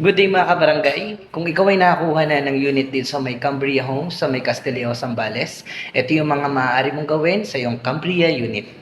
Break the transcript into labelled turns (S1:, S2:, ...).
S1: Good day mga kabarangay. Kung ikaw ay nakakuha na ng unit din sa may Cambria Homes sa may Castillejo, Sambales, ito yung mga maaari mong gawin sa iyong Cambria unit.